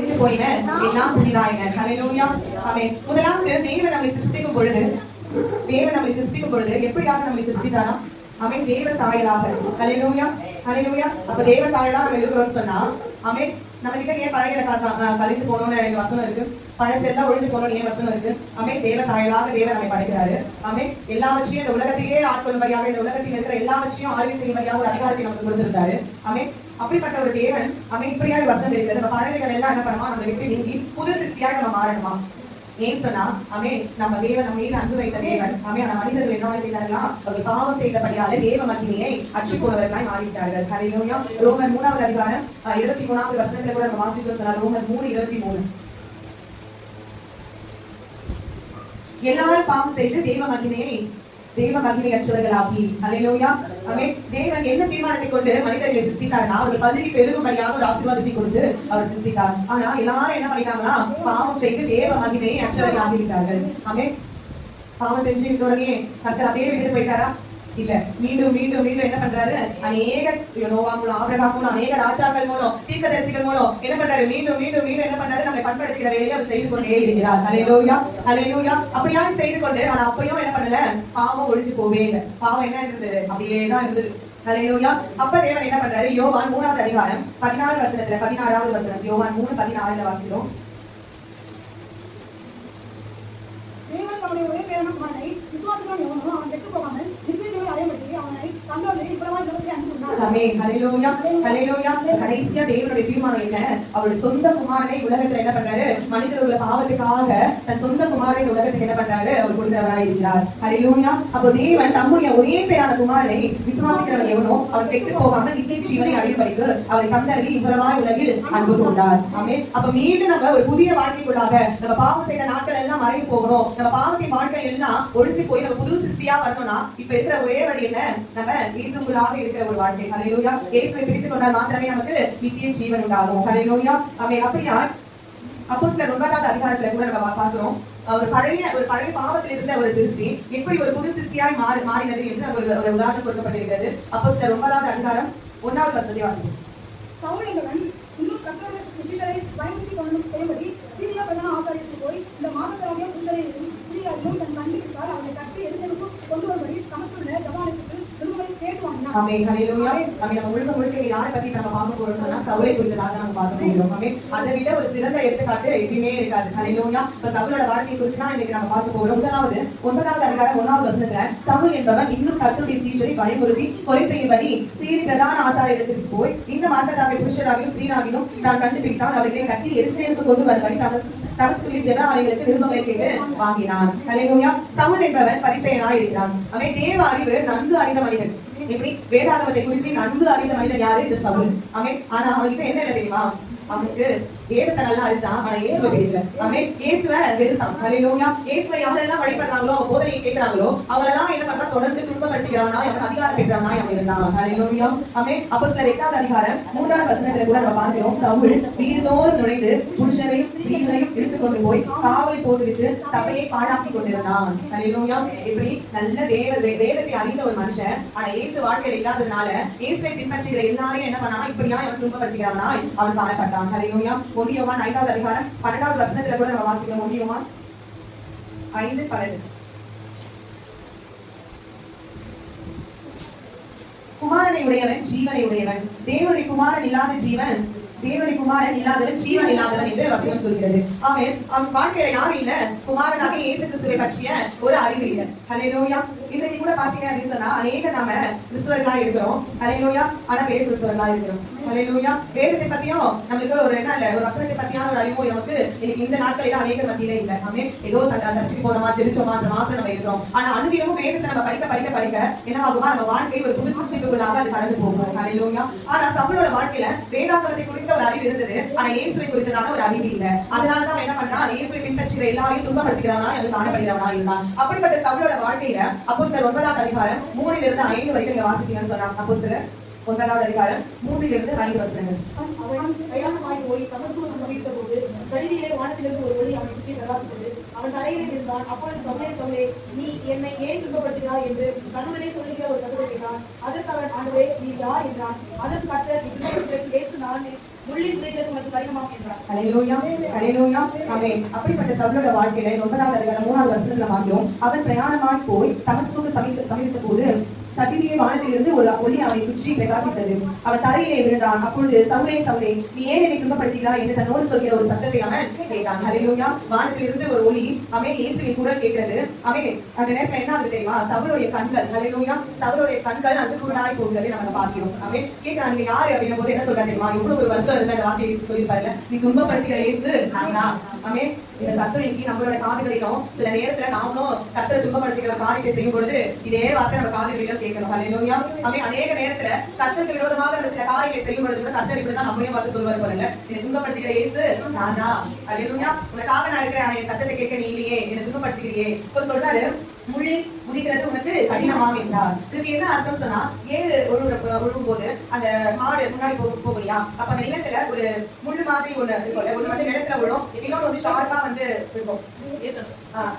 விட்டு எல்லாம் புதிதாயின. ஹalleluya ஆமென் முதலாவது தேவன் நம்மை சிருஷ்டிக்கும் பொழுது தேவன் நம்மை சிருஷ்டிக்கும் பொழுது எப்படியாக நம்மை சிருஷ்டித்தாரா? அவன் தேவ சாயலாக. ஹalleluya ஹalleluya அப்ப தேவ சாயலா நம்ம இருக்கிறோம்னு சொன்னா அவன் நம்ம கிட்ட ஏன் பழைய கழித்து போகணும்னு எனக்கு வசனம் இருக்கு. பழசெல்லாம் ஒழிஞ்சு போகணும்னு ஏன் வசனம் இருக்கு? அமே தேவ சாயலாக தேவன் நம்மை படைக்கிறாரு. அவன் எல்லாவற்றையும் இந்த உலகத்தையே ஆட்கொள்ளும்படியாக இந்த உலகத்தில் இருக்கிற எல்லாவற்றையும் ஆய்வு செய்யும்படியாக ஒரு அதிகாரத்தை நமக்கு கொடுத்திருந்தாரு அவன் அப்படிப்பட்ட ஒரு தேவன் அவன் இப்படியாக வசனம் இருக்கு நம்ம பழமைகள் எல்லாம் என்ன பண்ணுமா? நம்ம விட்டு நீங்கி புது சிருஷ்டியாக நம்ம மாறணுமா? ஏன் சொன்னா அமே நம்ம தேவன் நம்ம மீது அன்பு வைத்த தேவன். அவன் அந்த மனிதர்கள் என்ன செய்தார்களா? அவர்கள் பாவம் செய்தபடியால தேவ மகிமையை அச்சு போனவர்களாய் மாறிவிட்டார்கள். ஹalleluya ரோமர் மூணாவது அதிகாரம் இருபத்தி மூணாவது வசனத்துல கூட நம்ம வாசிச்சோம் சொன்னா ரோமர் மூணு இருபத்தி மூணு. எல்லாரும் பாவம் செய்து தேவ மகிமையை தேவ மகிமையற்றவர்களாகி. அலையிலோயா அமே தேவன் என்ன தீர்மானத்தை கொண்டு மனிதர்களை சிருஷ்டித்தார்னா அவர்கள் பள்ளிக்கு பெருகும்படியாக ஒரு ஆசீர்வாதத்தை கொடுத்து அவர் சிருஷ்டித்தார். ஆனா எல்லாரும் என்ன பண்ணிட்டாங்கன்னா பாவம் செய்து தேவ மகிமையை அற்றவர்களாகி ஆகிவிட்டார்கள் ஆமென் பாவம் செஞ்சு விட்ட உடனே அப்படியே விட்டுட்டு போயிட்டாரா? இல்ல மீண்டும் மீண்டும் மீண்டும் என்ன பண்றாரு? அநேக யோவா மூலம் ஆபிரகா மூலம் அநேக ராஜாக்கள் மூலம் தீர்க்கதரிசிகள் மூலம் என்ன பண்றாரு? மீண்டும் மீண்டும் மீண்டும் என்ன பண்றாரு? நம்மை பண்படுத்திக்கிற வேலையை அவர் செய்து கொண்டே இருக்கிறார். அலையலூயா அலையலூயா அப்படியா செய்து கொண்டு ஆனா அப்பயும் என்ன பண்ணல? பாவம் ஒழிஞ்சு போவே இல்லை. பாவம் என்ன இருந்தது? அப்படியே தான் இருந்தது. அலையலூயா அப்ப தேவன் என்ன பண்றாரு? யோவான் மூணாவது அதிகாரம் பதினாறு வசனத்துல பதினாறாவது வசனம். யோவான் மூணு பதினாறுல வாசிக்கிறோம். தேவன் தம்முடைய ஒரே பேரான குமாரனை விசுவாசிக்கிறவன் எவனோ அவன் கெட்டுப் போகாமல் நித்திய ஜீவனை அடையும்படி அவனை தந்தோடு இவ்வளவாய் உலகத்தை ஹalleluya. ஹalleluya. கடைசியா தேவனுடைய தீர்மானம் என்ன? அவருடைய சொந்த குமாரனை உலகத்துல என்ன பண்றாரு? மனிதர்களோட பாவத்துக்காக தன் சொந்த குமாரனை உலகத்துக்கு என்ன பண்றாரு? அவர் கொடுக்கிறவராய் இருக்கிறார். ஹalleluya. அப்போ தேவன் தம்முடைய ஒரே பேரான குமாரனை விசுவாசிக்கிறவன் எவனோ அவர் கெட்டு போகாமல் நித்திய ஜீவனை அடையும்படிக்கு அவரை தந்தரலி இவ்வளவாய் உலகில் அன்பு கொண்டார். ஆமே அப்ப மீண்டும் நம்ம ஒரு புதிய வாழ்க்கைக்குள்ளாக நம்ம பாவம் செய்த நாட்கள் எல்லாம் மறைந்து போகணும். நம்ம பாவத்தை வாழ்க்கை எல்லாம் ஒழிஞ்சு போய் நம்ம புது சிருஷ்டியா வரணும்னா இப்ப இருக்கிற ஒரே வழி என்ன? நம்ம இயேசுக்குள்ளாக இருக்கிற ஒரு வாழ்க்கை. ஹலையோயா இயேசுவை பிடித்துக் கொண்டால் மாத்திரமே நமக்கு நித்திய ஜீவன் உண்டாகும். ஹalleluya. அவை அப்படியா சில ஒன்பதாவது அதிகாரத்துல கூட நம்ம பார்க்கிறோம். ஒரு பழைய ஒரு பழைய பாவத்தில் இருந்த ஒரு சிருஷ்டி எப்படி ஒரு புது சிருஷ்டியாய் மாறி மாறினது என்று அங்க ஒரு ஒரு உதாரணம் கொடுக்கப்பட்டிருக்கிறது. அப்போஸ்தலர் ஒன்பதாவது அதிகாரம் ஒன்னாவது வசதி வாசிக்கும் சவுல் இன்னும் கர்த்தருடைய சிஷரை பயன்படுத்திக் கொள்ளும் செய்யும்படி சீரியா பிரதான ஆசாரியத்தில் போய் இந்த மாதத்தராகிய புத்தரையும் சீரியாவையும் தன் கண்டுபிடித்தால் அவனை கட்டி எருசலேமுக்கு கொண்டு வரும்படி தமஸ்குள்ள ஜபானத்துக்கு திருமலை ஆமே வாங்கினான் ஆமென் நம்ம முழுக்க முழுக்க யாரை பத்தி நம்ம பார்க்க போறோம்னு சொன்னா சவுலை குறித்ததாக நம்ம பார்க்க போகிறோம் ஆமென் அதை விட ஒரு சிறந்த எடுத்துக்காட்டு எதுவுமே இருக்காது. ஹalleluya. இப்ப சவுலோட வாழ்க்கை குறித்து தான் இன்னைக்கு நம்ம பார்க்க போறோம். முதலாவது ஒன்பதாவது அதிகாரம் ஒன்னாவது வசனத்துல சவுல் என்பவன் இன்னும் கர்த்தருடைய சீஷரை பயமுறுத்தி கொலை செய்யும்படி சீரி பிரதான ஆசாரியத்திற்கு போய் இந்த மார்க்கத்தாகிய புருஷராகிலும் ஸ்ரீராகிலும் தான் கண்டுபிடித்தால் அவர்களை கட்டி எருசலேமுக்கு கொண்டு வரும்படி தமது தமஸ்குவில் ஜெப ஆலயங்களுக்கு நிருபங்களை கேட்டு வாங்கினான். ஹalleluya. சவுல் என்பவன் பரிசேயனாய் இருக்கிறான் அவன் தேவ அறிவு நன்கு அறிந்த மனிதன். இப்படி வேதாகமத்தை குறித்து நன்கு அறிந்த மனிதன் யாரு? இந்த சவுல் அவன் ஆனா அவன்கிட்ட என்ன இல்லை தெரியுமா? அவனுக்கு வேதத்தை நல்லா அழிச்சான் ஆனா இயேசுவை தெரியல அவன் இயேசுவை வெறுத்தான். ஹalleluya. இயேசுவை யாரெல்லாம் வழிபடுறாங்களோ அவங்க போதனையை கேட்கறாங்களோ அவங்களெல்லாம் என்ன பண்ணா தொடர்ந்து துன்பப்படுத்துகிறானா அவன் அதிகாரம் பெற்றவனா அவன் இருந்தான். ஹalleluya. அவன் அப்போ சில எட்டாவது அதிகாரம் மூன்றாவது வசனத்துல கூட நம்ம பார்க்கிறோம். சவுல் வீடுதோறும் நுழைந்து புருஷரையும் ஸ்திரீகளையும் இழுத்துக் கொண்டு போய் காவலை போட்டுவிட்டு சபையை பாழாக்கி கொண்டிருந்தான். ஹalleluya. இப்படி நல்ல வேத வே- வேதத்தை அறிந்த ஒரு மனுஷன் ஆனா இயேசு வாழ்க்கையில் இல்லாததுனால இயேசுவை பின்பற்றுகிற எல்லாரையும் என்ன பண்ணானா? இப்படியா அவன் துன்பப்படுத்துகிறானா அவன் காணப்பட்டான் ஹalleluya ஒன்றியவான் ஐந்தாவது அதிகாரம் பன்னெண்டாவது வசனத்துல கூட நம்ம வாசிக்கிறோம் ஒன்றியவான் ஐந்து பன்னெண்டு. குமாரனை உடையவன் ஜீவனை உடையவன். தேவனுடைய குமாரன் இல்லாத ஜீவன் தேவனுடைய குமாரன் இல்லாதவன் ஜீவன் இல்லாதவன் என்று வசனம் சொல்கிறது. அவன் அவன் வாழ்க்கையில யாரும் இல்ல. குமாரனாக இயேசு கிறிஸ்துவை பற்றிய ஒரு அறிவு இல்லை. ஹalleluya. இன்னைக்கு கூட பாத்தீங்க அப்படின்னு சொன்னா அநேக நாம கிறிஸ்துவர்களா இருக்கிறோம். அலையிலூயா ஆனா வேறு கிறிஸ்துவர்களா இருக்கிறோம். அலையிலூயா வேதத்தை பத்தியும் நம்மளுக்கு ஒரு என்ன இல்ல ஒரு வசனத்தை பத்தியான ஒரு அறிவு நமக்கு இன்னைக்கு இந்த நாட்களில அநேக மத்தியில இல்ல. ஆமே ஏதோ ச- சர்ச்சுக்கு போனோமா அந்த மாத்திரம் நம்ம இருக்கிறோம். ஆனா அனுதினமும் வேதத்தை நம்ம படிக்க படிக்க படிக்க என்ன ஆகுமா நம்ம வாழ்க்கை ஒரு புது சிருஷ்டிப்புக்குள்ளாக அது கடந்து போகும். அலையிலூயா ஆனா சவுளோட வாழ்க்கையில வேதாகமத்தை குறித்த ஒரு அறிவு இருந்தது. ஆனா இயேசுவை குறித்ததான ஒரு அறிவு இல்ல. அதனால தான் என்ன பண்றான்? இயேசுவை பின்பற்றுகிற எல்லாரையும் துன்பப்படுத்துகிறவனா அது காணப்படுகிறவனா இருந்தான். அப்படிப்பட்ட சவுளோட வாழ்க்கையில அப்போஸ்தலர் ஒன்பதாவது அதிகாரம் மூணிலிருந்து இருந்து ஐந்து வரைக்கும் நீங்க வாசிச்சீங்கன்னு சொன்னாங்க. அப்போஸ்தலர் ஒன்பதாவது அதிகாரம் மூன்றிலிருந்து ஐந்து வசனங்கள். அவன் பிரயாணமாய் போய் தமஸ்குவுக்கு சமீபித்த போது சடிதியிலே வானத்திலிருந்து ஒரு ஒளி அவனை சுற்றி பிரகாசித்தது. அவன் தலையில் இருந்தான் அப்பொழுது சவுலே சவுலே நீ என்னை ஏன் துன்பப்படுத்துகிறாய் என்று கண்ணுடனே சொல்லுகிற ஒரு சகோதரி கேட்டான். அதற்கு அவன் ஆண்டவே நீ யார்? என்றான். அதற்கு கர்த்தர் நீ இயேசு நான் அப்படிப்பட்ட சவுலோட வாழ்க்கையில ஒன்பதாவது அதிகாரம் மூணாவது வசனத்துல பார்க்கிறோம். அவர் பிரயாணமாய் போய் தமஸ்குக்கு சமீப சமீபத்த போது சதிரியை வானத்திலிருந்து ஒரு ஒளி அவனை சுற்றி பிரகாசித்தது. அவன் தரையிலே விழுந்தான். அப்பொழுது சவுரே சவுரே நீ ஏன் என்னை துன்பப்படுத்துகிறாய் என்று தன்னோடு சொல்கிற ஒரு சத்தத்தை அவன் கேட்டான். ஹalleluya. வானத்திலிருந்து ஒரு ஒளி அவன் இயேசுவின் குரல் கேட்கிறது. அவன் அந்த நேரத்துல என்ன ஆகுது தெரியுமா? சவுருடைய கண்கள் ஹalleluya. சவுருடைய கண்கள் அந்த குருடாய் போகிறதை நாங்க பார்க்கிறோம். அவன் கேட்கிறான் நீ யாரு அப்படின்னும் போது என்ன சொல்றா தெரியுமா? இவ்வளவு ஒரு வருத்தம் இருந்தா அந்த வார்த்தையை இயேசு சொல்லியிருப்பாருல நீ துன்பப்படுத்துகிற இயேசு நான் தான். இந்த சத்தம் இன்னைக்கு நம்மளோட காதுகளிலும் சில நேரத்துல நாமளும் கத்திர துன்பப்படுத்துகிற காரியத்தை செய்யும் பொழுது இதே வார்த்தை நம்ம காதுகளிலும் கேட்கணும். அலையிலோயா ஆமே அநேக நேரத்துல கத்திரக்கு விரோதமாக நம்ம சில காரியங்களை செய்யும் பொழுது கூட கத்தர் இப்படி தான் நம்மளையும் பார்த்து சொல்வார் போல என்னை துன்பப்படுத்துகிற இயேசு நான் தான். ஹalleluya உனக்காக நான் இருக்கிறேன் என் சத்தத்தை கேட்க நீ இல்லையே. என்னை துன்பப்படுத்துகிறியே. இப்போ சொல்றாரு முள்ளி குதிக்கிறது உனக்கு கடினமாக என்றார். இதுக்கு என்ன அர்த்தம் சொன்னா ஏழு ஒழுகுற உழுவும் போது அந்த மாடு முன்னாடி போக போகலையா? அப்ப அந்த நிலத்துல ஒரு முள் மாதிரி ஒண்ணு இருக்கும்ல ஒண்ணு வந்து நிலத்துல விழும். இன்னொன்று வந்து ஷார்ப்பா வந்து இருக்கும் ஆஹ்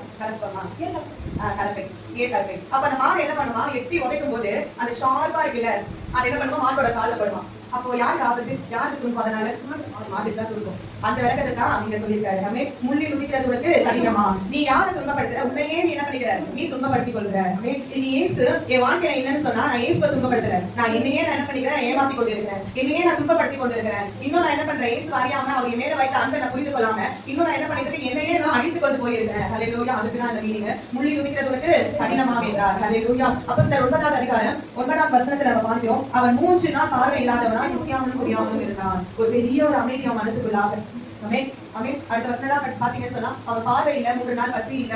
ஏன் ஆஹ் கலப்பை. ஏ கலப்பை. அப்ப அந்த மாடு என்ன பண்ணுமா? எட்டி உதைக்கும் போது அந்த ஷார்ப்பா இருக்குல்ல அது என்ன பண்ணுமா? மாட்டோட கால்ல படுமா? அப்போ யாருக்கு ஆபத்து? யாருக்கு துன்பம் அதனால? மாட்டுக்கு தான் துன்பம் அந்த விளக்கத்தை தான் நீங்க சொல்லியிருக்காரு நம்ம முள்ளில் உதிக்கிறதுக்கு கடினமா நீ யாரை துன்பப்படுத்துற? உன்னையே நீ என்ன பண்ணிக்கிற? நீ துன்பப்படுத்திக் கொள்கிற. நீ ஏசு என் வாழ்க்கையில என்னன்னு சொன்னா நான் ஏசுவ துன்பப்படுத்துறேன். நான் என்னையே நான் என்ன பண்ணிக்கிறேன்? ஏமாத்தி கொண்டிருக்கிறேன். என்னையே நான் துன்பப்படுத்தி கொண்டிருக்கிறேன். இன்னும் நான் என்ன பண்றேன்? ஏசு அறியாம அவங்க மேல வைத்த அன்பை நான் புரிந்து கொள்ளாம இன்னும் நான் என்ன பண்ணிக்கிறேன்? என்னையே நான் அழித்து கொண்டு போயிருக்கேன் ஹalleluya. அதுக்கு தான் அந்த மீனிங் முள்ளி உதிக்கிறதுக்கு கடினமாக என்றார். ஹalleluya. அப்போ சார் ஒன்பதாவது அதிகாரம் ஒன்பதாம் வசனத்துல நம்ம பார்க்கிறோம். அவன் மூன்று நாள் பார்வை இல்லாதவனாய் ருசியாமலும் புரியாமலும் இருந்தான் ஒரு பெரிய ஒரு அமைதியா மனசுக்குள்ளாக ஆமென் அடுத்த வசனதா பாத்தீங்கன்னு சொன்னா அவன் பார்வை இல்ல மூன்று நாள் பசி இல்ல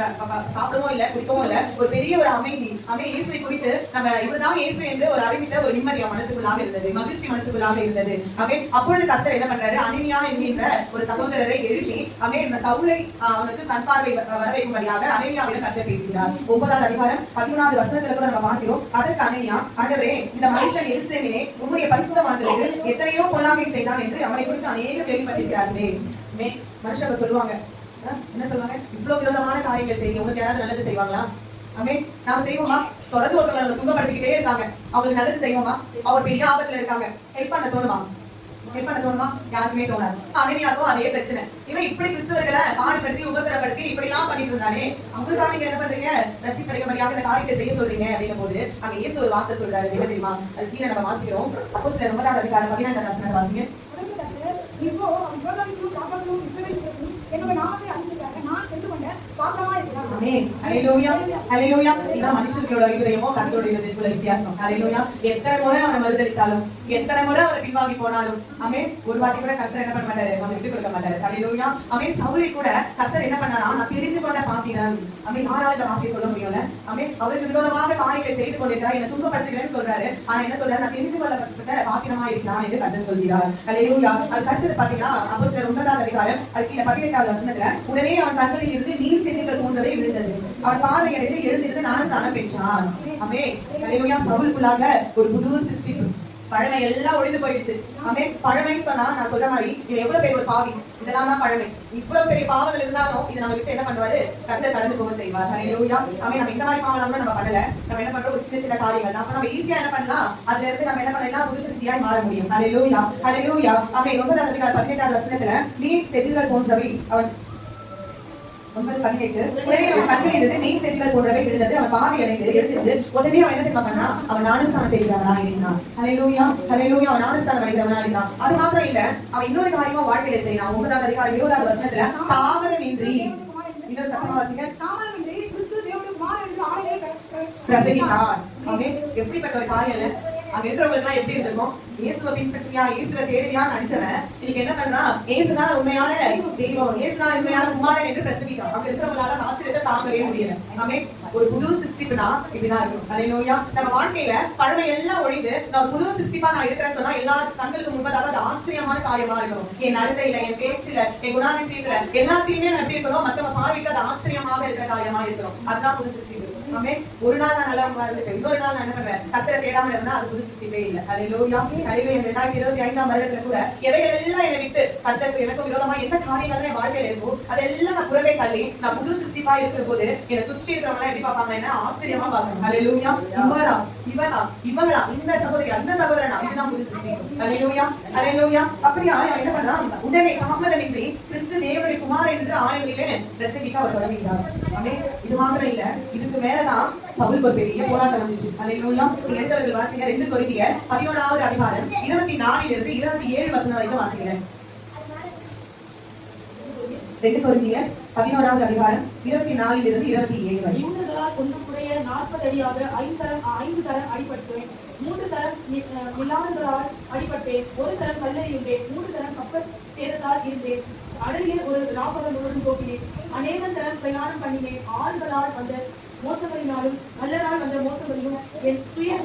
சாப்பிடவும் இல்ல குடிக்கவும் இல்ல. ஒரு பெரிய ஒரு அமைதி. அவன் இயேசுவை குறித்து நம்ம இவர்தான் இயேசு என்று ஒரு அறிவித்த ஒரு நிம்மதியா மனசுக்குள்ளாக இருந்தது மகிழ்ச்சி மனசுக்குள்ளாக இருந்தது. அவன் அப்பொழுது கத்தர் என்ன பண்றாரு? அனினியா என்கின்ற ஒரு சகோதரரை எழுப்பி அவன் இந்த சவுலை அவனுக்கு கண் பார்வை வ- வர வைக்கும்படியாக அனனியாவிடம் கர்த்தர் பேசுகிறார். ஒன்பதாவது அதிகாரம் பதிமூணாவது வசனத்துல கூட நம்ம பார்க்கிறோம் அதற்கு அனினியா ஆண்டவரே இந்த மனுஷன் எருசலேமிலே உம்முடைய பரிசுத்தமானவருக்கு எத்தனையோ பொல்லாமை செய்தான் என்று அவனை குறித்து அநேக கேள்விப்பட்டிருக்கிறார்களே. மே மனுஷங்க சொல்லுவாங்க. என்ன சொல்லுவாங்க? இவ்வளவு விரோதமான காரியங்களை செய்யுங்க உங்களுக்கு யாராவது நல்லது செய்வாங்களா? ஆமே நாம செய்வோமா? தொடர்ந்து ஒருத்தவங்களை துன்பப்படுத்திக்கிட்டே இருக்காங்க. அவங்களுக்கு நல்லது செய்வோமா? அவர் பெரிய ஆபத்துல இருக்காங்க. ஹெல்ப் பண்ண தோணுமா? ஹெல்ப் பண்ண தோணுமா? யாருக்குமே தோணாது. அவனியாக்கும் அதே பிரச்சனை. இவன் இப்படி கிறிஸ்தவர்களை பாடுபடுத்தி உபத்திரப்படுத்தி இப்படி எல்லாம் பண்ணிட்டு இருந்தானே. அவங்களுக்காக நீங்க என்ன பண்றீங்க? ரட்சிப்படைக்கப்படியாக இந்த காரியத்தை செய்ய சொல்றீங்க அப்படின்னும் போது அங்க இயேசு ஒரு வார்த்தை சொல்றாரு. என்ன தெரியுமா? அது கீழே நம்ம வாசிக்கிறோம். அப்போ சில ஒன்பதாவது அதிகாரம் பதினான்காம் வாசிங்க. இப்போ என்னுடைய நாமத்தை அறிந்ததாக நான் தெரிந்து கொண்ட பாத்திரமா இருக்கிறேன் ஆமென். ஹalleluya. ஹalleluya. இதான் மனுஷர்களோட இருதயமோ கர்த்தரோட இருதயத்துக்குள்ள வித்தியாசம் ஹalleluya. எத்தனை முறை அவரை மறுதலிச்சாலும் எத்தனை முறை அவர் பின்வாங்கி போனாலும் ஆமே ஒரு வாட்டி கூட கர்த்தர் என்ன பண்ண மாட்டாரு அவன் விட்டு கொடுக்க மாட்டாரு ஹalleluya. ஆமே சவுலை கூட கர்த்தர் என்ன பண்ணாரா நான் தெரிந்து கொண்ட பாத்திரம் ஆமே யாரால இந்த வார்த்தையை சொல்ல முடியல ஆமே அவருக்கு விரோதமாக காரியங்களை செய்து கொண்டிருக்கிறார் என்ன துன்பப்படுத்துகிறேன்னு சொல்றாரு ஆனா என்ன சொல்றாரு நான் தெரிந்து கொள்ளப்பட்ட பாத்திரமா இருக்கிறான் என்று கர்த்தர் சொல்கிறார் ஹalleluya. அது கர்த்தர் பாத்தீங்கன்னா அப்போஸ்தலர் ஒன்பதாவது அதிகாரம் அது பதினெட்டாவது வசனத்துல உடனே அவன் கண்களில் இருந்து நீர் செதில்கள் போன்றவை இருந்தது அவர் பாதை அடைந்து எழுந்திருந்து ஞானஸ்தானம் பெற்றான். அமே ஹalleluya சவுலுக்குள்ளாக ஒரு புது சிருஷ்டிப்பு பழமை எல்லாம் ஒழிந்து போயிடுச்சு. அமே பழமைன்னு சொன்னா நான் சொல்ற மாதிரி இது எவ்வளவு பெரிய ஒரு பாவி? இதெல்லாம் தான் பழமை. இவ்வளவு பெரிய பாவங்கள் இருந்தாலும் இது நம்ம கிட்ட என்ன பண்ணுவாரு? கர்த்தர் கடந்து போக செய்வார். ஹalleluya. அமே நம்ம இந்த மாதிரி பாவலாம் கூட நம்ம பண்ணல. நம்ம என்ன பண்றோம்? ஒரு சின்ன சின்ன காரியங்கள். அப்ப நம்ம ஈஸியா என்ன பண்ணலாம்? அதுல இருந்து நம்ம என்ன பண்ணலாம்? புது சிருஷ்டியாய் மாற முடியும். ஹalleluya. ஹalleluya. அமே ஒன்பதாம் அதிகாரம் பதினெட்டாவது வசனத்துல நீ செதில்கள் போன்றவை அவன் ஒன்பது பதினெட்டு உடனே அவன் கண்ணில் இருந்து மெய் செதிகள் போன்றவை விழுந்தது. அவன் பாவை அடைந்து உடனே அவன் என்ன தெரியுமா பண்ணா அவன் ஞானஸ்தானம் பெறுகிறவனா இருந்தான். ஹalleluya ஹalleluya அவன் ஞானஸ்தானம் அடைகிறவனா இருந்தான். அது மாத்திரம் இல்ல அவன் இன்னொரு காரியமா வாழ்க்கையில செய்யலாம் ஒன்பதாவது அதிகாரம் இருபதாவது வசனத்துல தாமதமின்றி. இன்னொரு சத்தமா வாசிங்க. தாமதமின்றி கிறிஸ்து என்று பிரசங்கித்தார். எப்படிப்பட்ட ஒரு காரியம் இல்ல? அங்க இருக்கிறவங்களுக்கு எல்லாம் எப்படி இருந்திருக்கும்? இயேசுவை பின்பற்றியா இயேசுவை தேவையா நினைச்சவன் இன்னைக்கு என்ன பண்றான்? இயேசுனா உண்மையான தெய்வம் இயேசுனா உண்மையான குமாரன் என்று பிரசங்கிட்டான் அங்க இருக்கிறவங்களால ஆச்சரியத்தை தாங்கவே முடியல. ஆமே ஒரு புது சிருஷ்டிப்புனா இப்படிதான் இருக்கும். அலைநோயா நம்ம வாழ்க்கையில பழமை எல்லாம் ஒழிந்து நான் புது சிருஷ்டிப்பா நான் இருக்கிறேன் சொன்னா எல்லா கண்களுக்கு முன்பதாக அது ஆச்சரியமான காரியமா இருக்கணும். என் நடத்தையில என் பேச்சுல என் குணாதிசயத்துல எல்லாத்தையுமே நான் எப்படி இருக்கணும்? மத்தவங்க பார்வைக்கு அது ஆச்சரியமாக இருக்கிற காரியமா இருக்கணும். அதுதான் புது சிருஷ்டிப்பு. ஆமே ஒரு நாள் நான் நல்லா இருந்துட்டு இன்னொரு நாள் நான் என்ன பண்ணுவேன்? கத்தரை தேடாம இருந்தா அது புது சிஸ்டிமே இல்ல. அழிவு என் இந்த 2025 ஐந்தாம் வருடத்துல கூட எவைகள் எல்லாம் என்னை விட்டு கத்தருக்கு எனக்கு விரோதமா எந்த காரியங்கள் என் வாழ்க்கையில இருக்கோ அதெல்லாம் நான் புறவே தள்ளி நான் புது சிஸ்டிப்பா இருக்கிற போது என்னை சுற்றி இருக்கிறவங்க எப்படி பார்ப்பாங்க என்ன ஆச்சரியமா அது லோயா இவரா இவனா இவங்களா இந்த சகோதரி அந்த சகோதரனா? இதுதான் புது சிஸ்டி ஹalleluya ஹalleluya அப்படியா அவன் என்ன பண்றான்? உடனே தாமதமின்றி கிறிஸ்து தேவனுடைய குமார் என்று ஆலயங்களிலே பிரசங்கிக்க அவர் தொடங்குகிறார். இது மாத்திரம் இல்ல. இதுக்கு மேலதான் சவுலுக்கு ஒரு பெரிய போராட்டம் வந்துச்சு. ஹalleluya. நீங்க எடுத்தவர்கள் வாசிங்க ரெண்டு கொரிந்திய பதினோராவது அதிகாரம் இருபத்தி நாலில் இருந்து இருபத்தி ஏழு வசனம் வரைக்கும் வாசிக்கிறேன் ரெண்டு கொரிந்திய பதினோராவது அதிகாரம் இருபத்தி நாலில் இருந்து இருபத்தி ஏழு வரை. யூதர்களால் ஒன்றுக்குடைய நாற்பது அடியாக ஐந்து தரம் ஐந்து தரம் அடிபட்டேன். மூன்று தரம் மி- அடிபட்டேன். ஒரு தரம் கல்லறியுண்டேன் மூன்று தரம் கப்பல் சேதத்தால் இருந்தேன். அடலில் ஒரு ராப்பகல் முழுவதும் போக்கினேன் அநேகம் தரம் பிரயாணம் பண்ணினேன். ஆறுகளால் வந்த மோசங்களினாலும் அல்லரால் வந்த மோசங்களிலும் என் சுய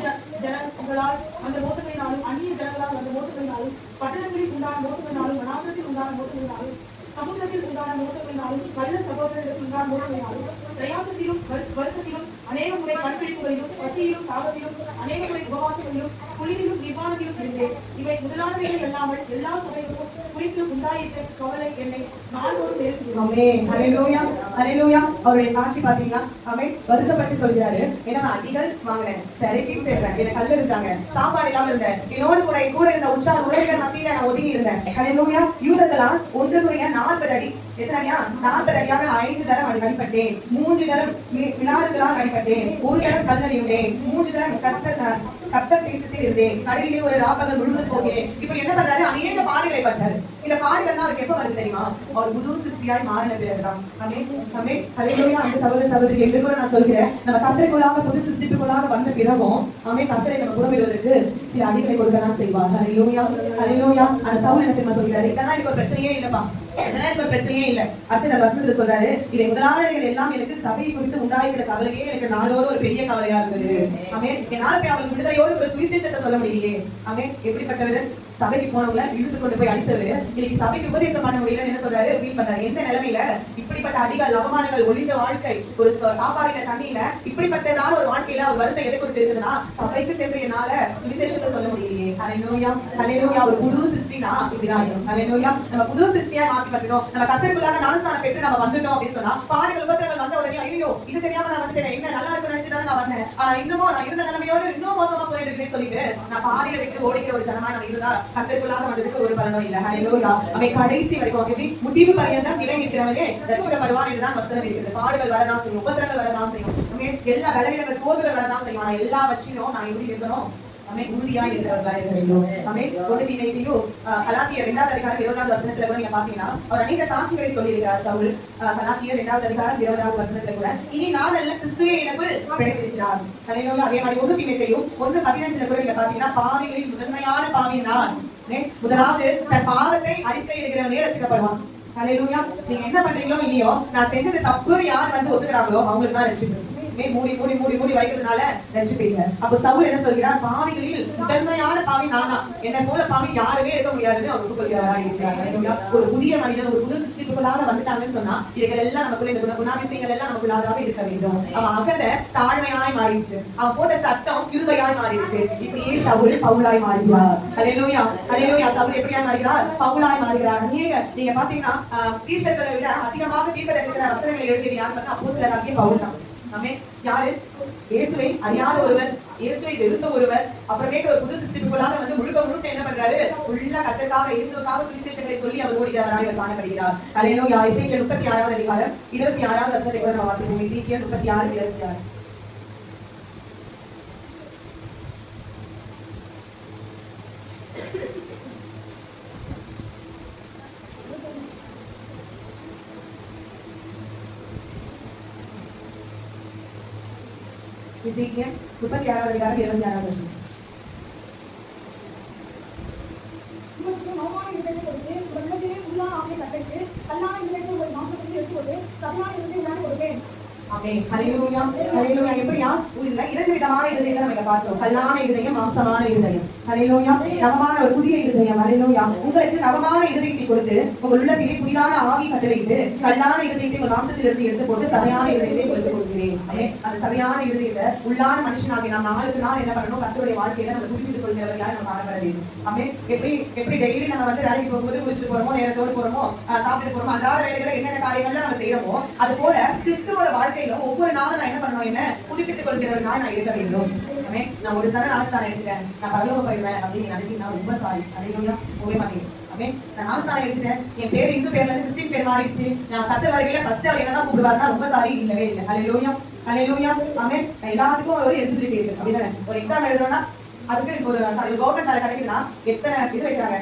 ஜனங்களால் அந்த மோசங்களினாலும் அந்நிய ஜனங்களால் வந்த மோசங்களினாலும் பட்டணங்களில் உண்டான மோசங்களினாலும் வனாந்திரத்தில் உண்டான மோசங்களினாலும் சமுத்திரத்தில் உண்டான மோசங்களினாலும் கள்ள சகோதரர்களுக்கு உண்டான மோசங்களினாலும் பிரயாசத்திலும் வருத்தத்திலும் அநேக முறை கண்பிடிப்புகளிலும் பசியிலும் தாகத்திலும் அநேக முறை உபவாசங்களிலும் குளிரிலும் நிர்வாணத்திலும் இருந்தேன். இவை முதலானவைகள் இல்லாமல் எல்லா சபைகளுக்கும் குறித்து உண்டாயிருக்க கவலை என்னை நாள்தோறும் அவருடைய சாட்சி பார்த்தீங்கன்னா அவன் வருத்தப்பட்டு சொல்றாரு ஏன்னா நான் அடிகள் வாங்கினேன் சிறைக்கு சேர்றேன் என்னை கல்லு சாப்பாடு இல்லாமல் இருந்தேன். என்னோடு கூட கூட இருந்த உற்சாக உலகிற மத்தியில நான் ஒதுங்கி இருந்தேன். ஹalleluya யூதர்களா ஒன்று குறைய நாற்பது அடி எத்தனையா நாற்பது அடியாக ஐந்து தரம் அடி மூன்று தரம் மி- வினாறுகளால் ஒரு தரம் கல்லறியுண்டேன் மூன்று தரம் கத்த சப்த தேசத்தில் இருந்தேன். கடலிலே ஒரு ராப்பகல் முழுவதும் போகிறேன். இப்ப என்ன பண்றாரு? அநேக பாடுகளை பட்டாரு இந்த பாடுகள்லாம் அவருக்கு எப்ப வருது தெரியுமா? அவர் புது சிருஷ்டியாய் மாறின பிறகுதான். அமே அமே ஹalleluya அந்த சகோதர சகோதரி என்று கூட நான் சொல்கிறேன். நம்ம கத்தரைக்குள்ளாக புது சிருஷ்டிப்புக்குள்ளாக வந்த பிறகும் அமே கத்தரை நம்ம உறவிடுவதற்கு சில அடிகளை கொடுக்க தான் செய்வார். ஹalleluya ஹalleluya. அந்த சவுல் என்ன தெரியுமா சொல்கிறாரு? இதெல்லாம் இப்ப பிரச்சனையே இல்லப்பா. அதனால இப்ப பிரச்சனையே இல்ல. அடுத்து அந்த வசனத்துல சொல்றாரு இதை முதலாளர்கள் எல்லாம் எனக்கு சபை குறித்து உண்டாயிருக்கிற கவலையே எனக்கு நாளோடு ஒரு பெரிய கவலையா இருந்தது. அமே என்னால போய் அவங்களுக்கு விடுதலையோடு ஒரு சுவிசேஷத்தை சொல்ல முடியலையே. ஆமே எப்படிப்பட்டவர்? சபைக்கு போனவங்கள இழுத்து கொண்டு போய் அடிச்சது. இன்னைக்கு சபைக்கு உபதேசம் பண்ண முடியல என்ன சொல்றாரு ஃபீல் பண்றாரு. எந்த நிலைமையில? இப்படிப்பட்ட அடிகள் அவமானங்கள் ஒளிந்த வாழ்க்கை ஒரு ச- சாப்பாடுல தண்ணியில இப்படிப்பட்டதான ஒரு வாழ்க்கையில அவர் வருத்தம் எதை கொடுத்து இருக்குதுன்னா சபைக்கு சென்று சுவிசேஷத்தை சொல்ல முடியலையே. ஹalleluya ஹalleluya ஒரு புது சிருஷ்டினா இப்படிதான். இருக்கும் ஹalleluya நம்ம புது சிஸ்டியா மாற்றி பட்டோம் நம்ம கத்திரிக்குள்ளாக ஞானஸ்தானம் பெற்று நம்ம வந்துட்டோம் அப்படின்னு சொன்னா பாடுகள் உபத்திரங்கள் வந்த உடனே ஐயோ இது தெரியாம நான் வந்துட்டேன் என்ன நல்லா இருக்கும் நினைச்சுதான் நான் வந்தேன். ஆனா இன்னமும் நான் இருந்த நிலைமையோடு இன்னும் மோசமா போயிருக்கேன்னு சொல்லிட்டு நான் பாடியில விட்டு ஓடிக்கிற ஒரு ஜனமா நம்ம இருந்தா கத்திற்குள்ளாக வந்ததுக்கு ஒரு பலனும் இல்லை. ஹalleluya அவன் கடைசி வரைக்கும். எப்படி முடிவு பரியந்தம் நிலை நிற்கிறவனே ரட்சிக்கப்படுவான் என்றுதான் வசனம் இருக்குது பாடுகள் வரதான் செய்யும். உபத்திரங்கள் வரதான் செய்யும். எல்லா பலவீனங்கள் சோதனை வரதான் செய்யும். ஆனா எல்லா வச்சியும் நான் எப்படி இருக்கணும் அமே உறுதியா இருக்கிறவர்களா இருக்க வேண்டும். அமே ஒரு தீமையிலையும் கலாத்திய இரண்டாவது அதிகாரம் இருபதாவது வசனத்துல கூட நீங்க பாத்தீங்கன்னா அவர் அநேக சாட்சிகளை சொல்லியிருக்கிறார் சவுல். அஹ், கலாத்திய இரண்டாவது அதிகாரம் இருபதாவது வசனத்துல கூட இனி நான் அல்ல கிறிஸ்துவே எனக்குள் பிழைத்திருக்கிறார். தலைநோய் அதே மாதிரி ஒரு தீமையிலையும் ஒன்று பதினஞ்சுல கூட நீங்க பாத்தீங்கன்னா பாவிகளின் முதன்மையான பாவி நான். முதலாவது தன் பாவத்தை அறிக்கை எடுக்கிறவனே ரசிக்கப்படுவான். ஹalleluya. நீங்க என்ன பண்றீங்களோ இல்லையோ நான் செஞ்சது தப்பு யார் வந்து ஒத்துக்கிறாங்களோ அவங்களுக்கு தான் ரட்சிப்பு மே மூடி மூடி மூடி மூடி வைக்கிறதுனால நினைச்சுப்பீங்க. அப்ப சவுல் என்ன சொல்கிறார்? பாவிகளில் முதன்மையான பாவி நானா. என்னை போல பாவி யாருமே இருக்க முடியாதுன்னு அவர் ஒத்துக்கொள்கிறாரா இருக்கிறார். ஒரு புதிய மனிதன் ஒரு புது சிஸ்டிப்புக்குள்ளாக வந்துட்டாங்கன்னு சொன்னா இவைகள் எல்லாம் நமக்குள்ள இந்த குணாதிசயங்கள் எல்லாம் நமக்குள்ளாகவே இருக்க வேண்டும். அவன் அகத தாழ்மையாய் மாறிடுச்சு. அவன் போட்ட சட்டம் கிருபையாய் மாறிடுச்சு. இப்படியே சவுல் பவுலாய் மாறுகிறார். அலையிலோயா அலையிலோயா சவுல் எப்படியா மாறுகிறார்? பவுலாய் மாறுகிறார். அநேக நீங்க பாத்தீங்கன்னா சீஷர்களை விட அதிகமாக தீர்க்க தரிசன வசனங்களை எழுதியது யார் பார்த்தா அப்போ அப்போஸ்தலராகிய பவுல் தான். ஆமே யாரு? இயேசுவை அறியாத ஒருவர் இயேசுவை வெறுத்த ஒருவர் அப்புறமேட்டு ஒரு புது சிஸ்டத்துக்குள்ளாக வந்து முழுக்க முழுக்க என்ன பண்றாரு? ஃபுல்லா கட்டுக்காக இயேசுக்காக சுவிசேஷங்களை சொல்லி அவர் ஓடுகிறவராக இவர் காணப்படுகிறார். ஹalleluya இசைக்கியல் முப்பத்தி ஆறாவது அதிகாரம் இருபத்தி ஆறாவது வசனத்தை கூட நம்ம வாசிப்போம். இசைக்கியல் முப்பத்தி ஆறு இருபத்தி ஆறு இசைக்கியல் முப்பத்தி ஆறாவது அதிகாரம் இருபத்தி ஆறாவது வசனம் உங்களுக்கு நவமான இருதயத்தை கொடுத்து உங்கள் உள்ளத்திலே புதிதான ஆவியை கட்டளையிட்டு கல்லான இருதயத்தை உங்கள் மாம்சத்திலிருந்து எடுத்துக்கொண்டு சதையான இருதயத்தை உண்டான கொடுப்பேன் ஆமென் ஹalleluya ஹalleluya எப்படியா உள்ள இரண்டு விதமான இருதயங்களை நம்ம இங்க பார்க்கிறோம் கல்லான முப்பத்தி ஆறாவது அதிகாரம் இருபத்தி நவமான வசனம் புதிய இருதயம் உங்களுக்கு நவமான இருதயத்தை கொடுத்து உங்கள் உள்ளத்திலே புதிதான ஆவி கட்டளையிட்டு கல்லான இருதயத்தை உங்கள் வாசத்திலிருந்து எடுத்து போட்டு சரியான இருதயத்தை கொடுத்து கொடுக்கிறேன் அது சரியான சதையான உள்ளான மனுஷனாகி நாம் நாளுக்கு நாள் என்ன பண்ணணும்? கர்த்தருடைய வாழ்க்கையில நம்ம புதுப்பித்துக் கொள்கிறவர்களாக நம்ம காணப்பட வேண்டும் ஆமே எப்படி எப்படி டெய்லி நம்ம வந்து வேலைக்கு போகும்போது குளிச்சுட்டு போறோமோ நேரத்தோடு போறோமோ சாப்பிட்டு போறோமோ அன்றாட வேலைகளை என்னென்ன காரியங்கள்ல நம்ம செய்யறோமோ அது போல கிறிஸ்துவோட வாழ்க்கையில ஒவ்வொரு நாளும் நான் என்ன பண்ணணும்? என்ன புதுப்பித்துக் கொள்கிறவர்களாக நான் இருக்க வேண்டும். நான் ஒரு சரண ஆஸ்தானம் எடுத்துட்டேன். நான் பரலோகம் போயிடுவேன் அப்படின்னு நினைச்சீங்கன்னா ரொம்ப சாரி அதையும் போகவே மாட்டேங்க ஆமே நான் ஆஸ்தானம் எழுதினேன் என் பேர் இந்து பேர்ல இருந்து கிறிஸ்டின் பேர் மாறிடுச்சு. நான் கத்த வருகையில ஃபர்ஸ்ட் அவர் என்னதான் கூப்பிடுவாருன்னா ரொம்ப சாரி இல்லவே இல்லை. ஹalleluya ஹalleluya ஆமே எல்லாத்துக்கும் ஒரு எலிஜிபிலிட்டி இருக்கு. அப்படிதானே? ஒரு எக்ஸாம் எழுதுறோம்னா அதுக்கு ஒரு சாரி கவர்மெண்ட் வேலை கிடைக்குதுன்னா எத்தனை இது வைக்கிறாங்க?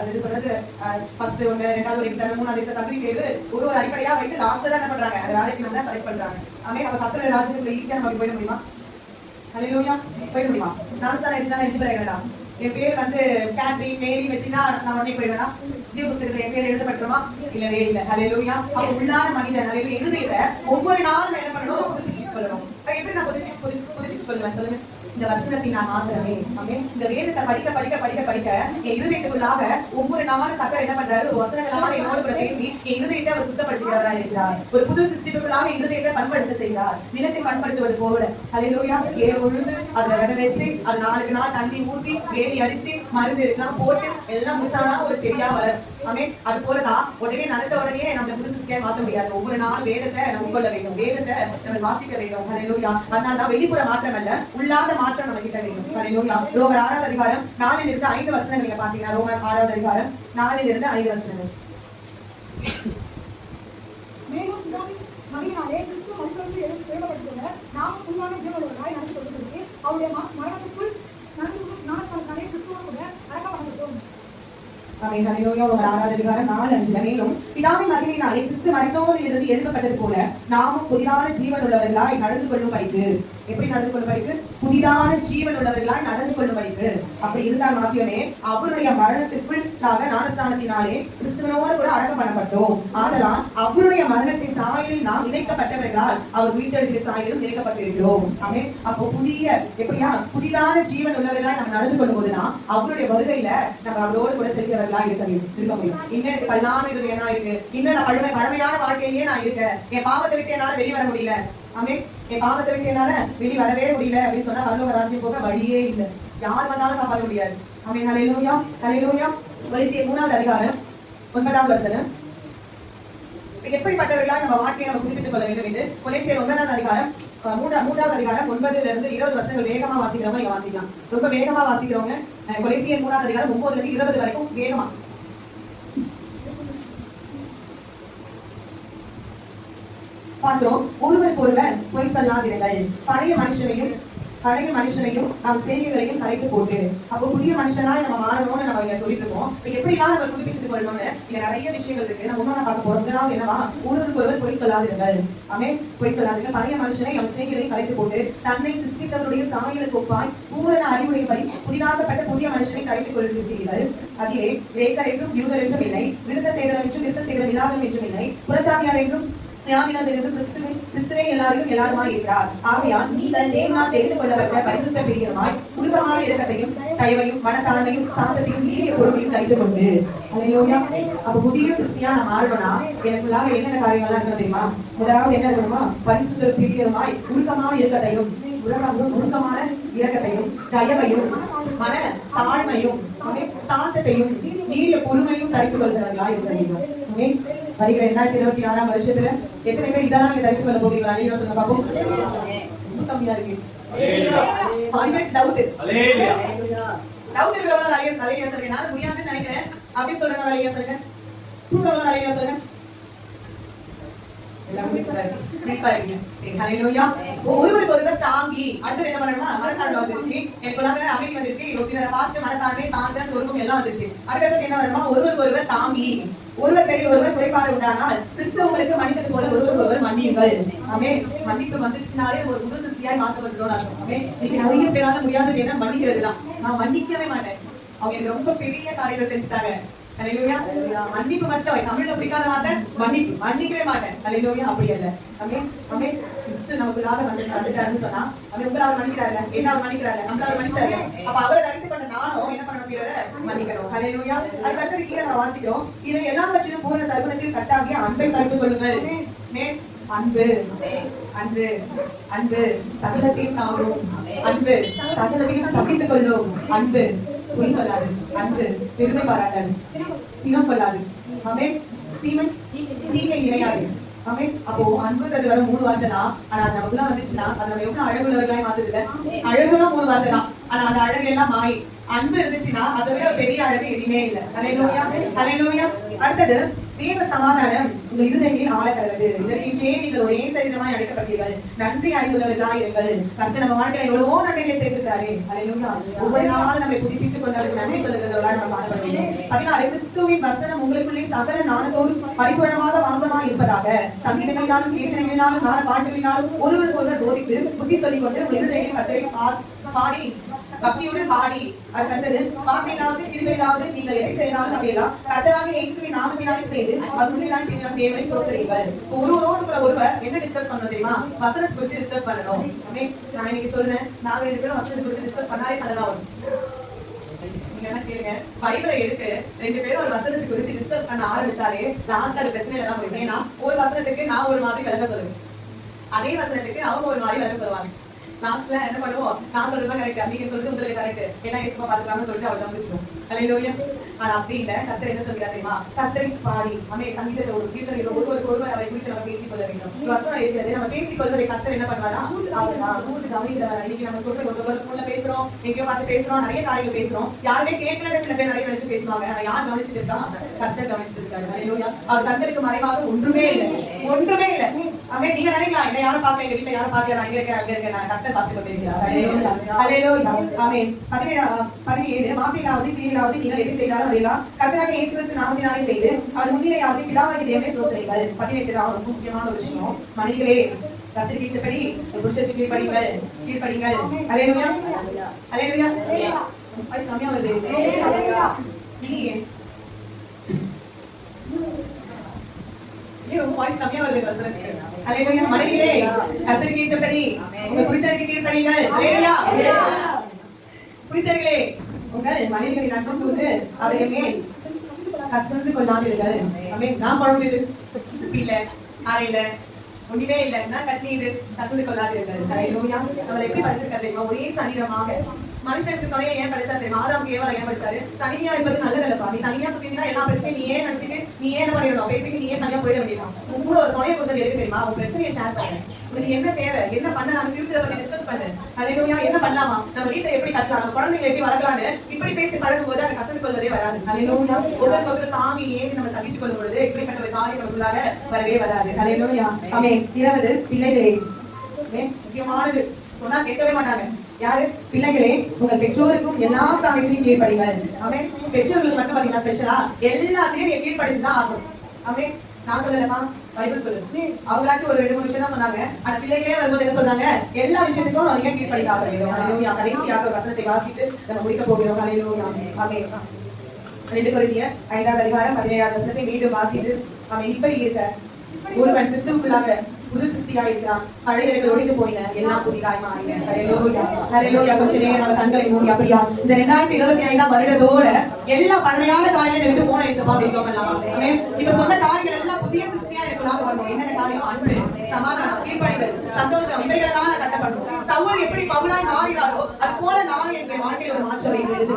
அது சொல்றது? ஃபர்ஸ்ட் ஒன்று ரெண்டாவது ஒரு எக்ஸாம் மூணாவது எக்ஸாம் தகுதி தேர்வு ஒரு ஒரு அடிப்படையா வைத்து லாஸ்ட்ல தான் என்ன பண்றாங்க? அது வேலைக்கு வந்து தான் செலக்ட் பண்றாங்க ஆமே நம்ம பத்திர ராஜ்யத்துக்குள்ள ஈஸியா நம்ம போயிட முடியுமா? ஹalleluya போயிட முடியுமா? நான் சார் எடுத்தா எலிஜிபிள் ஆகிடலாம் வேண்டாம் என் பேர் வந்து கேட்ரி மேரி வச்சுன்னா நான் உடனே போயிடுவேனா? ஜீவ புஸ்தகத்துல என் பேர் எழுதப்பட்டுருமா இல்லவே இல்லை. லோயா அப்ப உள்ளான மனிதன் ஹalleluya இருதயத்தை ஒவ்வொரு நாளும் நான் என்ன பண்ணணும்? புதுப்பிச்சு கொள்ளணும். எப்படி நான் புதுப்பிச்சு புது புதுப்பிச்சு கொள்ளுவேன் சொல்லுங்க? இந்த வசனத்தை நான் மாத்திரமே. ஓகே இந்த வேதத்தை படிக்க படிக்க படிக்க படிக்க என் இருதயத்துக்குள்ளாக ஒவ்வொரு நாளும் கத்தர் என்ன பண்றாரு? ஒரு வசனங்களாக என்னோட கூட பேசி என் இருதயத்தை அவர் சுத்தப்படுத்துகிறவரா இருக்கிறார். ஒரு புது சிஸ்டத்துக்குள்ளாக இருதயத்தை பண்படுத்த செய்கிறார். நிலத்தை பண்படுத்துவது போல. அலையிலோயா ஏ உழுது அதை விட வச்சு அது நாளுக்கு நாள் தண்ணி ஊத்தி வேலி அடிச்சு மருந்து எல்லாம் போட்டு எல்லாம் முடிச்சாதான் ஒரு செடியா வளரும். ஆமே அது போலதான் உடனே நினைச்ச உடனே நம்ம புது சிஸ்டியா மாற்ற முடியாது. ஒவ்வொரு நாள் வேதத்தை நம்ம உட்கொள்ள வேண்டும். வேதத்தை நம்ம வாசிக்க வேண்டும். ஹalleluya அதனாலதான் வெளிப்புற மாற்றம் அல்ல உள்ளாத மாற்றம் நம்ம கிட்ட வேண்டும். ஹalleluya ரோமர் ஆறாவது அதிகாரம் நாலில் இருந்து ஐந்து வசனங்கள் நீங்க பாத்தீங்கன்னா ரோமர் ஆறாவது அதிகாரம் நாலில் இருந்து ஐந்து வசனங்கள். மேலும் பிதாவின் மகிமையினாலே கிறிஸ்து மரித்தோருக்கு எழு- எழுப்பப்பட்டுள்ள நாமும் புதிதான ஜீவனுள்ளவராய் நடந்து கொண்டிருக்கு அவருடைய ம- மரணத்துக்குள் நடந்து ஞானஸ்தானத்தாலே கிறிஸ்துவோடு கூட அடக்கம் பண்ணப்பட்டோம் ஆமென் ஹalleluya ஒரு ஆறாவது அதிகாரம் நாலு அஞ்சுல. மேலும் பிதாவின் மகிமையினாலே கிறிஸ்து மரித்தோரில் இருந்து எழுப்பப்பட்டது போல நாமும் புதிதான ஜீவன் உள்ளவர்களாய் நடந்து கொள்ளும் படிக்கு எப்படி நடந்து கொள்ளும் படிக்கு புதிதான ஜீவன் உள்ளவர்களாய் நடந்து கொள்ளும் படிக்கு அப்படி இருந்தால் மாத்தியமே அவருடைய மரணத்திற்குள்ளாக ஞானஸ்தானத்தினாலே கிறிஸ்துவனோடு கூட அடக்கம் பண்ணப்பட்டோம். ஆதலால் அவருடைய மரணத்தின் சாயலில் நாம் இணைக்கப்பட்டவர்களால் அவர் வீட்டெழுதிய சாயலிலும் இணைக்கப்பட்டிருக்கிறோம். ஆமே அப்போ புதிய எப்படியா புதிதான ஜீவன் உள்ளவர்களாய் நம்ம நடந்து கொள்ளும் போதுதான் அவருடைய வருகையில நம்ம அவரோடு கூட செல்கிறவர்கள் இருக்க முடியும் இருக்க முடியும் இன்னும் எனக்கு கல்லான இருதயம் தான் இருக்கு இன்னும் நான் பழமை பழமையான வாழ்க்கையிலேயே நான் இருக்கேன். என் பாவத்தை விட்டு என்னால வெளிவர முடியல. ஆமே என் பாவத்தை விட்டு என்னால வெளி வரவே முடியல அப்படின்னு சொன்னா பரலோக ராஜ்யம் போக வழியே இல்லை. யார் வந்தாலும் காப்பாற்ற முடியாது. ஆமே ஹalleluya ஹalleluya. கொலிசியர் மூணாவது அதிகாரம் ஒன்பதாம் வசனம். எப்படிப்பட்டவர்களாக நம்ம வாழ்க்கையை நம்ம புதுப்பித்துக் கொள்ள வேண்டும் என்று? கொலைசேர் ஒன்பதாவது அதிகாரம் அஹ், மூன்றா மூன்றாவது அதிகாரம் ஒன்பதுல இருந்து இருபது வருஷங்கள் வேகமா வாசிக்கிறவங்க இங்க வாசிக்கலாம். ரொம்ப வேகமா வாசிக்கிறவங்க அஹ், கொலைசேர் மூணாவது அதிகாரம் ஒன்பதுல இருந்து இருபது வரைக்கும் வேணுமா பார்த்தோம் ஒருவருக்கு ஒருவர் பொய் சொல்லாதிருங்கள். பழைய மனுஷனையும் பழைய மனுஷனையும் நம்ம செய்திகளையும் கலைத்து போட்டு அப்போ புதிய மனுஷனாய் நம்ம மாறணும்னு நம்ம இங்க சொல்லிட்டு இருக்கோம். இப்ப எப்படிலாம் நம்ம புதுப்பிச்சுட்டு கொள்ளணும்னு இங்க நிறைய விஷயங்கள் இருக்கு. நம்ம ஒண்ணு பார்க்க போறோம். முதலாவது என்னவா? ஒருவருக்கு ஒருவர் பொய் சொல்லாதிருங்கள். அமே பொய் சொல்லாதீர்கள் பழைய மனுஷனை அவன் செய்திகளையும் கலைத்து போட்டு தன்னை சிஸ்டித்தவருடைய சாயலுக்கு ஒப்பாய் பூரண அறிவுரைப்படி புதிதாக்கப்பட்ட புதிய மனுஷனை கலைத்துக் கொள்கிறீர்கள் அதிலே கிரேக்கர் என்றும் யூதர் என்றும் இல்லை விருத்த சேதனம் என்றும் விருத்த சேதனம் இல்லாதவன் என்றும் இல்லை புறச்சாதியார் என்றும் சுயாதீனத்திலிருந்து கிறிஸ்துவை கிறிஸ்துவே எல்லாருக்கும் எல்லாருமாய் இருக்கிறார். ஆகையால் நீங்கள் தேவனால் தெரிந்து கொள்ளப்பட்ட பரிசுத்த பிரியமாய் உருவமான இறக்கத்தையும் தயவையும் மனத்தாழ்மையும் சாந்தத்தையும் நீடிய பொறுமையும் தெரிந்து கொண்டு அல்லேலூயா அப்ப புதிய சிருஷ்டியா நான் மாறணும்னா எனக்குள்ளாக என்னென்ன காரியங்கள்லாம் இருக்கணும் தெரியுமா? முதலாவது என்ன இருக்கணுமா? பரிசுத்த பிரியமாய் உருக்கமான இரக்கத்தையும் உருக்கமான இரக்கத்தையும் தயவையும் மன தாழ்மையும் சாந்தத்தையும் நீடிய பொறுமையும் தரித்து கொள்கிறவர்களா இருக்க வேண்டும். வருகிற ரெண்டாயிரத்தி இருபத்தி ஆறாம் வருஷத்துல எத்தனை பேர் இதெல்லாம் நீங்க தரித்து கொள்ள போகிறீங்களா நீங்க சொல்லுங்க பாப்போம் ரொம்ப கம்மியா இருக்கு பாதி பேர் டவுட் டவுட் இருக்கிறவங்க நிறைய நிறைய சொல்லுங்க முடியாதுன்னு நினைக்கிறேன் அப்படி சொல்றவங்க நிறைய சொல்லுங்க தூக்கவங்க நிறைய சொல்லுங்க எல்லாமே சொல்றாரு குறிப்பா இருக்கீங்க சரி ஹalleluya ஒருவருக்கு ஒருவர் தாங்கி அடுத்து என்ன பண்ணணும்னா மனத்தாழ்மை வந்துருச்சு. எனக்குள்ளாக அமைதி வந்துருச்சு. ஒருத்தரை பார்த்து மனத்தாழ்மை சாந்தம் சொர்க்கம் எல்லாம் வந்துருச்சு. அதுக்கடுத்து என்ன வரணுமா ஒருவருக்கு ஒருவர் தாங்கி ஒருவர் பெரிய ஒருவர் குறைபாடு உண்டானால் கிறிஸ்து உங்களுக்கு மன்னித்தது போல ஒருவர் ஒருவர் மன்னியுங்கள். ஆமே மன்னிப்பு வந்துருச்சுனாலே ஒரு புது சிருஷ்டியாய் மாற்றப்படுறோம் அர்த்தம். ஆமே இன்னைக்கு நிறைய பேரால முடியாதது என்ன? மன்னிக்கிறது தான் நான் மன்னிக்கவே மாட்டேன். அவங்க ரொம்ப பெரிய காரியத்தை செஞ்சுட்டாங்க. மன்னிப்பு மட்டும். தமிழ்ல பிடிக்காத வார்த்தை மன்னிப்பு. மன்னிக்கவே மாட்டேன். அலையிலோயா அப்படி அல்ல. அமே அமே கிறிஸ்து நமக்குள்ளாக வந்து வந்துட்டாருன்னு சொன்னா அவன் உங்களை அவர் மன்னிக்கிறாரு என்ன அவர் மன்னிக்கிறாரு நம்மள அவர் மன்னிச்சாரு. அப்ப அவரை தரித்து கொண்ட நானும் என்ன பண்ண முடியல மன்னிக்கணும். அலையிலோயா அதுக்கு அடுத்தது கீழே நான் வாசிக்கிறோம். இவன் எல்லாம் வச்சிலும் பூர்ண சர்வனத்தில் கட்டாகிய அன்பை கற்றுக் கொள்ளுங்கள். மே அன்பு. அன்பு. அன்பு. சகலத்தையும் தாங்கும் அன்பு. சகலத்தையும் சகித்துக் கொள்ளும். அன்பு. பொய் சொல்லாது அன்று பெருமை பாராட்டாது சினம் கொள்ளாது. ஆமென். தீமை தீமை நினையாது. ஆமென். அப்போ அன்புன்றது வர மூணு வார்த்தை தான். ஆனா அது நமக்குலாம் வந்துச்சுன்னா அது நம்ம எவ்வளவு அழகுள்ளவர்களாய் மாத்துது இல்ல அழகுலாம் மூணு வார்த்தை தான். ஆனா அந்த அழகு எல்லாம் மாறி. அன்பு இருந்துச்சுன்னா அதை விட பெரிய அழகு எதுவுமே இல்லை. அலையிலோயா அலையிலோயா அடுத்தது தேவ சமாதானம் உங்கள் இருதயங்களில் ஆழ கடவுது இதற்கென்றே நீங்கள் ஒரே சரீரமாய் அழைக்கப்பட்டீர்கள் நன்றி அறிவுள்ளவர்களா இருங்கள். கர்த்தர் நம்ம வாழ்க்கையில எவ்வளவோ நன்மைகளை சேர்த்திருக்காரு. அலையிலோயா ஒவ்வொரு நாளும் நம்மை புதுப்பித்துக் கொண்டவருக்கு நன்மை சொல்லுகிறவர்களா நம்ம காணப்படுகிறோம் பதினாறு கிறிஸ்துவின் வசனம் உங்களுக்குள்ளே சகல ஞானத்தோடு பரிபூரணமாக வாசமாக இருப்பதாக சங்கீதங்களினாலும் கீர்த்தனைகளினாலும் ஞான பாட்டுகளினாலும் ஒருவருக்கு ஒருவர் போதித்து புத்தி சொல்லிக் கொண்டு உங்கள் இருதயம் கத்தரை பாடி பக்தியுடன் பாடி அதுக்கு அடுத்தது வார்த்தையிலாவது கிருபையிலாவது நீங்கள் எதை செய்தாலும் அதையெல்லாம் கர்த்தராக இயேசுவின் நாமத்தினாலே செய்து அவர் முன்னிலால் பின்னால் தேவனை சோசரிங்கள் ஒருவரோடு கூட ஒருவர் என்ன டிஸ்கஸ் பண்ணணும் தெரியுமா? வசனத்தை குறித்து டிஸ்கஸ் பண்ணணும். நான் இன்னைக்கு சொல்றேன். நாங்க ரெண்டு பேரும் வசனத்தை குறித்து டிஸ்கஸ் பண்ணாலே சண்டை தான் வரும் நீங்க என்ன கேளுங்க? பைபிளை எடுத்து ரெண்டு பேரும் ஒரு வசனத்தை குறித்து டிஸ்கஸ் பண்ண ஆரம்பிச்சாலே லாஸ்ட் அது பிரச்சனையில தான் முடியும் ஏன்னா ஒரு வசனத்துக்கு நான் ஒரு மாதிரி விளக்க சொல்லுவேன். அதே வசனத்துக்கு அவங்க ஒரு மாதிரி விளக்க சொல்லுவாங்க. லாஸ்ட்ல என்ன பண்ணுவோம்? நான் சொல்றதுதான் கரெக்ட் நீங்க சொல்றது உங்களுக்கு கரெக்ட் ஏன்னா இயேசுவா பாத்துக்கலாம்னு சொல்லிட்டு அவள் தம்பிச்சிடும் முடிச்சிடும் ஆனா அப்படி இல்ல. கத்தர் என்ன சொல்கிறார் தெரியுமா? கத்தரை பாடி. அமே சங்கீதத்தை ஒரு கீர்த்தனை ஒருவருக்கு ஒருவர் அவரை குறித்து நம்ம பேசிக் கொள்ள வேண்டும். வசனம் இருக்கிறது. நம்ம பேசிக் கொள்வதை கர்த்தர் என்ன பண்ணுவாரா? கூட்டு கவனிக்கிறவர் இன்னைக்கு நம்ம சொல்ற ஒரு ஒரு ஸ்கூல்ல பேசுறோம். எங்கேயோ பார்த்து பேசுறோம். நிறைய காரியங்கள் பேசுறோம். யாருமே கேட்கல சில பேர் நிறைய நினைச்சு பேசுவாங்க. ஆனா யார் கவனிச்சிட்டு இருக்கா? கத்தர் கவனிச்சிட்டு இருக்காரு அல்லையா அவர் கத்தருக்கு மறைவாக ஒன்றுமே இல்லை. ஒன்றுமே இல்லை. அவன் நீங்க நினைக்கலாம். என்ன யாரும் பார்க்கல. எங்க வீட்டுல யாரும் பார்க்கல. நான் இங்க இருக்கேன் அங்க இருக்கேன். நான் கர்த்தர் பார்த்து கொண்டிருக்கிறார் ஆமென் பதினேழு பதினேழு மாப்பிளாவது கீழாவது நீங்கள் எதை செய்தாலும் அதையெல்லாம் கர்த்தராக இயேசு கிறிஸ்து நாமத்தினாலே செய்து அவர் முன்னிலையாவது பிதாவாகி தேவனை சோசனைகள் பதினெட்டு தான் ரொம்ப முக்கியமான ஒரு விஷயம் மனிதர்களே கர்த்தர் கீழ்ச்சபடி புருஷத்துக்கு வருது அல்லேலூயா இல்லையே ஐயோ வாய்ஸ் கம்மியா வருது வசனத்துக்கு அல்லேலூயா கர்த்தர் உங்க புருஷருக்கு கீழ்ப்படிங்கள் புருஷர்களே உங்கள் மனைவிகளின் அன்பும் கூர்ந்து அவர்கள் மேல் கசந்து கொள்ளாதீர்கள். ஆமென். நான் குழம்பு இது. இல்ல அறையில ஒண்ணுமே இல்ல. சட்னி இது. கசந்து கொள்ளாதீர்கள். ஹalleluya நம்மள எப்படி படிச்சிருக்காரு ஒரே சரீரமாக. மனுஷனுக்கு துணையை ஏன் படிச்சா தெரியுமா? ஆதாம் கேவல ஏன் படிச்சாரு? தனியா இருப்பது நல்லதல்லப்பா. நீ தனியா சுத்தினா எல்லா பிரச்சனையும் நீ ஏன் நினைச்சிட்டு நீ ஏன் பண்ணிடணும் பேசிக்கு நீ ஏன் தனியா போயிட வேண்டியதான் உன் கூட ஒரு துணையை கொடுத்தது எதுக்கு தெரியுமா? உன் பிரச்சனையை ஷேர் பண்ணு. உனக்கு என்ன தேவை? என்ன பண்ண? நான் ஃபியூச்சரை பத்தி டிஸ்கஸ் பண்ணு. ஹalleluya என்ன பண்ணலாமா? நம்ம வீட்டை எப்படி கட்டலாம்? நம்ம குழந்தைங்களை எப்படி வளர்க்கலாம்னு இப்படி பேசி பழகும் போது அந்த கசந்து கொள்வதே வராது. ஹalleluya ஒருவருக்கு ஒவ்வொரு தாங்கி ஏறி நம்ம சகித்துக் கொள்ளும் பொழுது இப்படிப்பட்ட ஒரு காரியம் நமக்குள்ளாக வரவே வராது. ஹalleluya அமே இருபது பிள்ளைகளே முக்கியமானது. சொன்னா கேட்கவே மாட்டாங்க. யாரு? பிள்ளைகளே உங்கள் பெற்றோருக்கும் எல்லா காரியத்திலையும் கீழ்ப்படிங்கள். அவன் பெற்றோர்களுக்கு மட்டும் பாத்தீங்கன்னா ஸ்பெஷலா எல்லாத்தையும் நீங்க கீழ்ப்படிச்சுதான் ஆகும் அவன் நான் சொல்லலமா பைபிள் சொல்லு. அவங்களாச்சும் ஒரு ரெண்டு மூணு விஷயம் தான் சொன்னாங்க. ஆனா பிள்ளைகளே வரும்போது என்ன சொல்றாங்க எல்லா விஷயத்துக்கும் நீங்க கீழ்ப்படிக்காக வேண்டும் கடைசியாக வசனத்தை வாசித்து நம்ம முடிக்க போகிறோம். அலையிலோ ஆமென். ரெண்டு கொரிந்தியர் ஐந்தாவது அதிகாரம் பதினேழாவது வசனத்தை மீண்டும் வாசித்து அவன் இப்படி இருக்க. ஒருவன் கிறிஸ்துவுக்குள்ளாக புது சிருஷ்டியா இருக்கிறான் பழையவைகள் ஒழிந்து போயின. எல்லாம் புதிதாய் மாறின. ஹalleluya. ஹalleluya. கொஞ்ச நேரம் நம்ம கண்களை மூடி அப்படியா? இந்த ரெண்டாயிரத்தி இருபத்தி ஐந்தாம் வருடத்தோட எல்லா பழையான காரியங்களை விட்டு போன இசப்பா அப்படின்னு சொல்லலாம் ஆமென். இப்ப சொன்ன காரியங்கள் எல்லாம் புதிய சிருஷ்டியா இருக்கலாம் வரணும் என்னென்ன காரியம்? அன்பு சமாதானம் கீழ்ப்படிதல் சந்தோஷம் இவைகளெல்லாம் கட்டப்படும் சவுல் எப்படி பவுலாய் மாறினாரோ அது போல நானும் என் வாழ்க்கையில் ஒரு மாற்றம் வைத்து